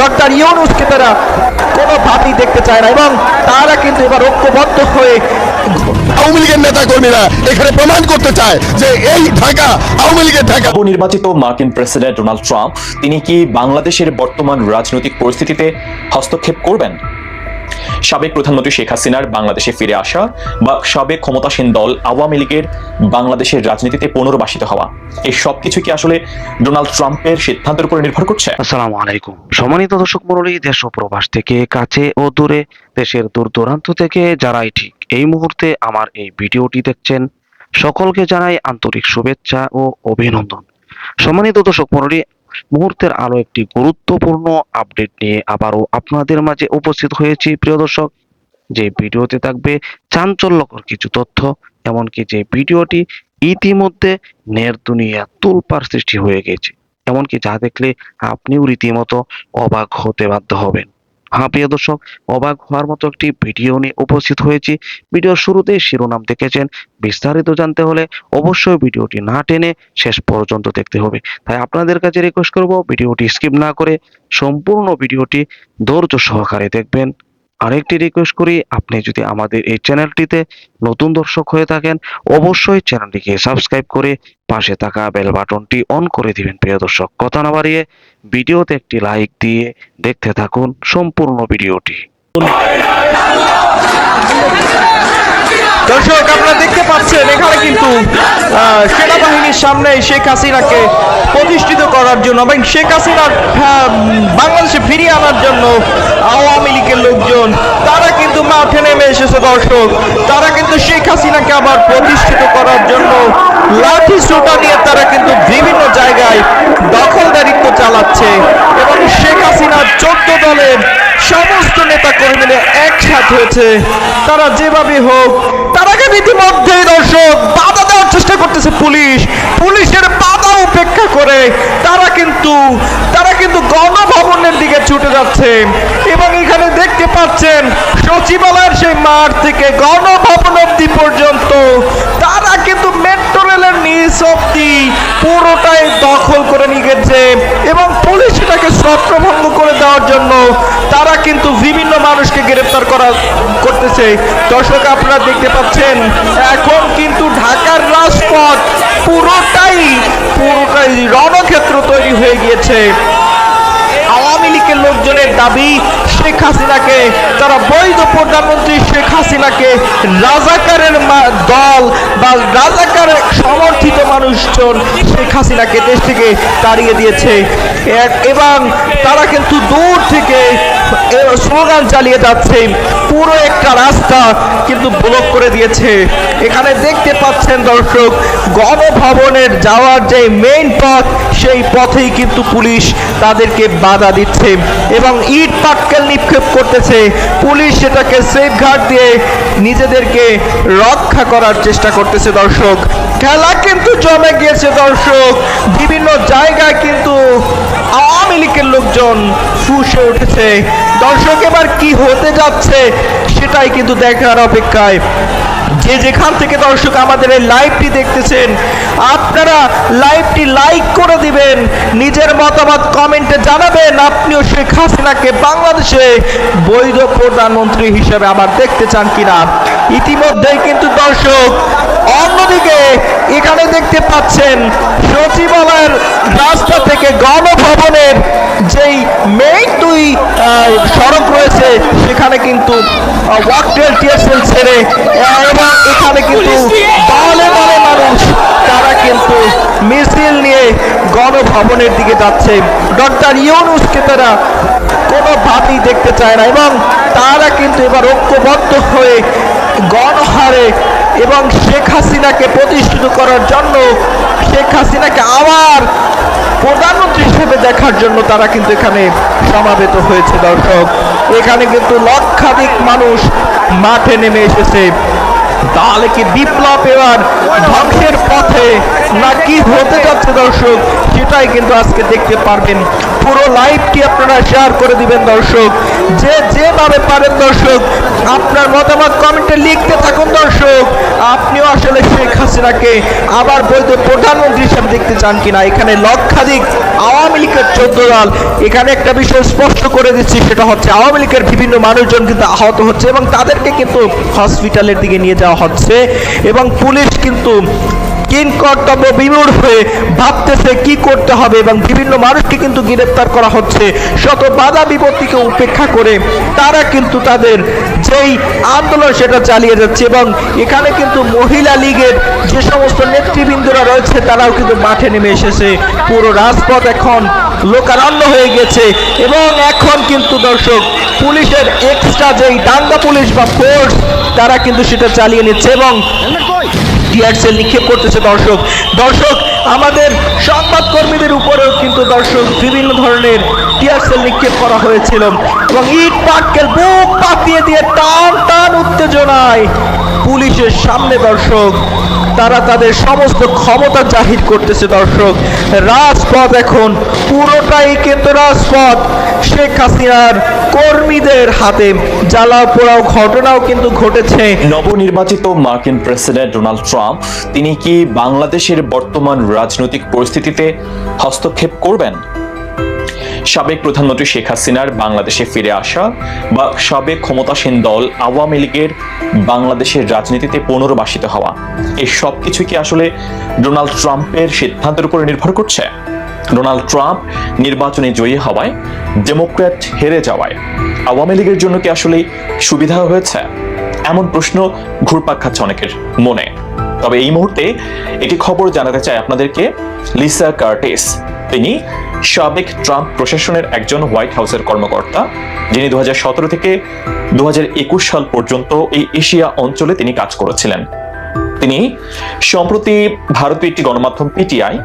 Doctor ইউনুসকে তারা কোনোভাবেই দেখতে চায় না এবং তারা কিন্তু এবার ঐক্যবদ্ধ হয়ে আওয়ামী লীগের নেতা কর্মীরা এখানে প্রমাণ করতে চায় যে এই ঢাকা আওয়ামী লীগের ঢাকা। নির্বাচিত মার্কিন প্রেসিডেন্ট ডোনাল্ড ট্রাম্প তিনি কি বাংলাদেশের বর্তমান রাজনৈতিক পরিস্থিতিতে হস্তক্ষেপ করবেন? সাবেক প্রধানমন্ত্রী শেখ হাসিনার বাংলাদেশে ফিরে আসা বা সাবেক ক্ষমতাসীন দল আওয়ামী লীগের বাংলাদেশের রাজনীতিতে পুনর্বাসিত হওয়া। এই সব কিছু কি আসলে ডোনাল্ড ট্রাম্পের সিদ্ধান্তের উপর নির্ভর করছে? আসসালামু আলাইকুম। সম্মানিত দর্শক মণ্ডলী, দেশ প্রবাস থেকে কাছে ও দূরে, দেশের দূর দূরান্ত থেকে যারাই ঠিক এই মুহূর্তে আমার এই ভিডিওটি দেখছেন, সকলকে জানাই আন্তরিক শুভেচ্ছা ও অভিনন্দন। সম্মানিত দর্শক মণ্ডলী মুহূর্তের আরও একটি গুরুত্বপূর্ণ আপডেট নিয়ে আবারও আপনাদের মাঝে উপস্থিত হয়েছি, প্রিয় দর্শক। যে ভিডিওতে থাকবে চাঞ্চল্যকর কিছু তথ্য, এমনকি যে ভিডিওটি ইতিমধ্যে নের দুনিয়া তুলপার সৃষ্টি হয়ে গেছে, এমনকি যা দেখলে আপনিও রীতিমতো অবাক হতে বাধ্য হবেন। হ্যাঁ প্রিয় দর্শক, অবাক হওয়ার মতো একটি ভিডিও নিয়ে উপস্থিত হয়েছি। ভিডিওর শুরুতে শিরোনাম দেখেছেন। বিস্তারিত জানতে হলে অবশ্যই ভিডিওটি না টেনে শেষ পর্যন্ত দেখতে হবে। তাই আপনাদের কাছে রিকোয়েস্ট করব ভিডিওটি স্কিপ না করে সম্পূর্ণ ভিডিওটি ধৈর্য সহকারে দেখবেন। আরেকটি রিকোয়েস্ট করি, আপনি যদি আমাদের এই চ্যানেলটিতে নতুন দর্শক হয়ে থাকেন, অবশ্যই চ্যানেলটিকে সাবস্ক্রাইব করে পাশে থাকা বেল বাটনটি অন করে দিবেন, প্রিয় দর্শক। কথা না বাড়িয়ে ভিডিওতে একটি লাইক দিয়ে দেখতে থাকুন সম্পূর্ণ ভিডিওটি। দর্শক, আপনারা দেখতে পাচ্ছেন, এখানে কিন্তু সেনাবাহিনীর সামনে শেখ হাসিনাকে প্রতিষ্ঠিত করার জন্য এবং শেখ হাসিনার বাংলাদেশে ফিরিয়ে আনার জন্য আওয়ামী লীগের লোকজন, তারা কিন্তু এসেছে দর্শক। তারা কিন্তু শেখ হাসিনাকে আবার প্রতিষ্ঠিত করার জন্য লাঠি সোটা নিয়ে তারা কিন্তু বিভিন্ন জায়গায় দখলদারিত্ব চালাচ্ছে এবং শেখ হাসিনার চোদ্দ দলের সমস্ত নেতা কর্মীরা একসাথে হয়েছে। তারা যেভাবে হোক, তারাকে ইতিমধ্যে দর্শক বাধা দেওয়ার চেষ্টা করতেছে পুলিশ। পুলিশের বাধা উপেক্ষা করে তারা কিন্তু তারা কিন্তু গণভবনের দিকে ছুটে যাচ্ছে এবং এখানে দেখতে পাচ্ছেন সচিবালয়ের সেই মাঠ থেকে গণভবন অব্দি পর্যন্ত, তারা কিন্তু মেট্রো রেলের নিচ অব্দি পুরোটাই দখল করে নিয়ে গেছে এবং পুলিশ এটাকে ছত্রভঙ্গ করে দেওয়ার জন্য তারা কিন্তু বিভিন্ন মানুষকে গ্রেফতার করা করতেছে। দর্শক, আপনারা দেখতে পাচ্ছেন, এখন কিন্তু ঢাকার রাজপথ পুরোটাই পুরোটাই রণক্ষেত্র তৈরি হয়ে গিয়েছে। আওয়ামী লীগের লোকজনের দাবি, শেখ হাসিনাকে তারা বৈধ প্রধানমন্ত্রী শেখ হাসিনাকে রাজাকারের দল বা রাজাকারের সমর্থিত মানুষজন শেখ হাসিনাকে দেশ থেকে তাড়িয়ে দিয়েছে। এবং তারা কিন্তু দূর থেকে স্লোগান চালিয়ে যাচ্ছে। পুরো একটা রাস্তা কিন্তু ব্লক করে দিয়েছে। এখানে দেখতে পাচ্ছেন দর্শক, গণভবনের যাওয়ার যে মেইন পথ, সেই পথেই কিন্তু পুলিশ তাদেরকে বাধা দিচ্ছে এবং ইট পাটকেল নিক্ষেপ করতেছে। পুলিশ সেটাকে সেফ গার্ড দিয়ে নিজেদেরকে রক্ষা করার চেষ্টা করতেছে দর্শক। খেলা কিন্তু জমে গিয়েছে, দর্শক। বিভিন্ন জায়গায় কিন্তু আওয়ামী লীগের লোকজন ফুসে উঠেছে। দর্শক, এবার কি হতে যাচ্ছে সেটাই কিন্তু দেখার অপেক্ষায়। যে যেখান থেকে দর্শক আমাদের এই লাইভটি দেখতেছেন, আপনারা লাইভটি লাইক করে দিবেন, নিজের মতামত কমেন্টে জানাবেন। আপনিও শেখ হাসিনাকে বাংলাদেশে বৈধ প্রধানমন্ত্রী হিসেবে আবার দেখতে চান কিনা? ইতিমধ্যেই কিন্তু দর্শক অন্যদিকে এখানে দেখতে পাচ্ছেন সচিবালয়ের রাস্তা থেকে গণভবনের যেই মেইন দুই সড়ক রয়েছে সেখানে কিন্তু ওয়াকটেল টিয়ারসেল ছেড়ে এবং এখানে কিন্তু দলে দলে মানুষ তারা কিন্তু মিছিল নিয়ে গণভবনের দিকে যাচ্ছে। ডক্টর ইউনুসকে তারা কোনোভাবেই দেখতে চায় না এবং তারা কিন্তু এবার ঐক্যবদ্ধ হয়ে গণহারে এবং শেখ হাসিনাকে প্রতিষ্ঠিত করার জন্য শেখ হাসিনাকে আবার প্রধানমন্ত্রী হিসেবে দেখার জন্য তারা কিন্তু এখানে সমাবেত হয়েছে, দর্শক। এখানে কিন্তু লক্ষাধিক মানুষ মাঠে নেমে এসেছে। তাহলে কি বিপ্লব এবার ধ্বংসের পথে না কি হতে যাচ্ছে দর্শক, সেটাই কিন্তু আজকে দেখতে পারবেন। পুরো লাইভটি আপনারা শেয়ার করে দিবেন দর্শক। যে যেভাবে পারেন দর্শক, আপনার মতামত কমেন্টে লিখতে থাকুন দর্শক। আপনিও আসলে শেখ হাসিনাকে আবার বৈধ প্রধানমন্ত্রী হিসেবে দেখতে চান কিনা? এখানে লক্ষাধিক আওয়ামী লীগের চোদ্দ দল। এখানে একটা বিষয় স্পষ্ট করে দিচ্ছি, সেটা হচ্ছে আওয়ামী লীগের বিভিন্ন মানুষজন কিন্তু আহত হচ্ছে এবং তাদেরকে কিন্তু হসপিটালের দিকে নিয়ে যাওয়া হচ্ছে এবং পুলিশ কিন্তু কিন কর্তব্য বিমূঢ় হয়ে ভাবতেছে কি করতে হবে এবং বিভিন্ন মানুষকে কিন্তু গ্রেপ্তার করা হচ্ছে। শত বাধা বিপত্তিকে উপেক্ষা করে তারা কিন্তু তাদের যেই আন্দোলন সেটা চালিয়ে যাচ্ছে এবং এখানে কিন্তু মহিলা লীগের যে সমস্ত নেতৃবৃন্দরা রয়েছে, তারাও কিন্তু মাঠে নেমে এসেছে। পুরো রাজপথ এখন লোকারণ্য হয়ে গেছে এবং এখন কিন্তু দর্শক, পুলিশের এক্সট্রা যেই দাঙ্গা পুলিশ বা ফোর্স তারা কিন্তু সেটা চালিয়ে নিচ্ছে এবং টিয়ারসেল নিক্ষেপ করতেছে দর্শক। দর্শক, আমাদের সংবাদকর্মীদের উপরেও কিন্তু দর্শক বিভিন্ন ধরনের টিয়ারসেল নিক্ষেপ করা হয়েছিল এবং ইট পাটকেল বুক পাতিয়ে দিয়ে টান টান উত্তেজনায় পুলিশের সামনে দর্শক, তারা তাদের সমস্ত ক্ষমতা জাহির করতেছে দর্শক। রাজপথ এখন পুরোটাই কিন্তু রাজপথ। শেখ হাসিনার কর্মীদের হাতে জ্বালাও পোড়াও ঘটনাও কিন্তু ঘটেছে। নবনির্বাচিত মার্কিন প্রেসিডেন্ট ডোনাল্ড ট্রাম্প, তিনি কি বাংলাদেশের বর্তমান রাজনৈতিক পরিস্থিতিতে হস্তক্ষেপ করবেন? সাবেক প্রধানমন্ত্রী শেখ হাসিনার বাংলাদেশে ফিরে আসা বা সাবেক ক্ষমতাসীন দল আওয়ামী লীগের বাংলাদেশের রাজনীতিতে পুনর্বাসিত হওয়া এই সব কিছু কি আসলে ডোনাল্ড ট্রাম্পের সিদ্ধান্তের উপর নির্ভর করছে? ডোনাল্ড ট্রাম্প নির্বাচনে জয়ী হওয়ায় ডেমোক্র্যাট হেরে যাওয়ায়। আওয়ামী লীগের জন্য কি আসলে সুবিধা হয়েছে? এমন প্রশ্ন ঘুরপাক খাচ্ছে অনেকের মনে। তবে এই মুহূর্তে একটি খবর জানাতে চাই আপনাদেরকে। লিসা কার্টিস, তিনি সাবেক ট্রাম্প প্রশাসনের একজন হোয়াইট হাউসের কর্মকর্তা, যিনি দু হাজার সতেরো থেকে দু হাজার একুশ সাল পর্যন্ত এই এশিয়া অঞ্চলে তিনি কাজ করেছিলেন। তিনি, সম্প্রতি ভারতীয় একটি গণমাধ্যম পিটিআই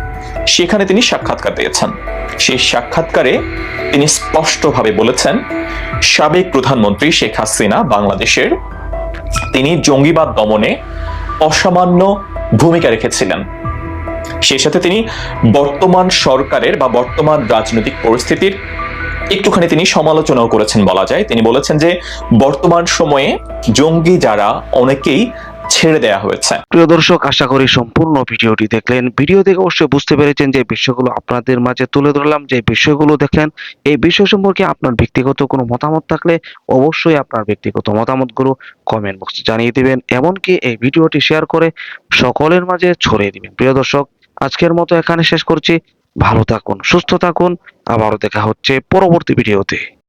সেখানে তিনি সাক্ষাৎকার দিয়েছেন। সেই সাক্ষাৎকারে তিনি স্পষ্টভাবে বলেছেন, সাবেক প্রধানমন্ত্রী শেখ হাসিনা বাংলাদেশের, তিনি জঙ্গিবাদ দমনে অসামান্য ভূমিকা রেখেছিলেন। সেই সাথে তিনি বর্তমান সরকারের বা বর্তমান রাজনৈতিক পরিস্থিতির একটুখানি তিনি সমালোচনাও করেছেন বলা যায়। তিনি বলেছেন যে, বর্তমান সময়ে জঙ্গি যারা, অনেকেই ছেড়ে দেয়া হয়েছে। প্রিয় দর্শক, আশা করি সম্পূর্ণ ভিডিওটি দেখলেন। ভিডিও দেখে অবশ্যই বুঝতে পেরেছেন যে বিষয়গুলো আপনাদের মাঝে তুলে ধরলাম। যে বিষয়গুলো দেখলেন এই বিষয় সম্পর্কে আপনার ব্যক্তিগত কোনো মতামত থাকলে অবশ্যই আপনার ব্যক্তিগত মতামতগুলো কমেন্ট বক্সে জানিয়ে দিবেন। এমনকি এই ভিডিওটি শেয়ার করে সকলের মাঝে ছড়িয়ে দিবেন। প্রিয় দর্শক, আজকের মতো এখানে শেষ করছি। ভালো থাকুন, সুস্থ থাকুন। আবারও দেখা হচ্ছে পরবর্তী ভিডিওতে।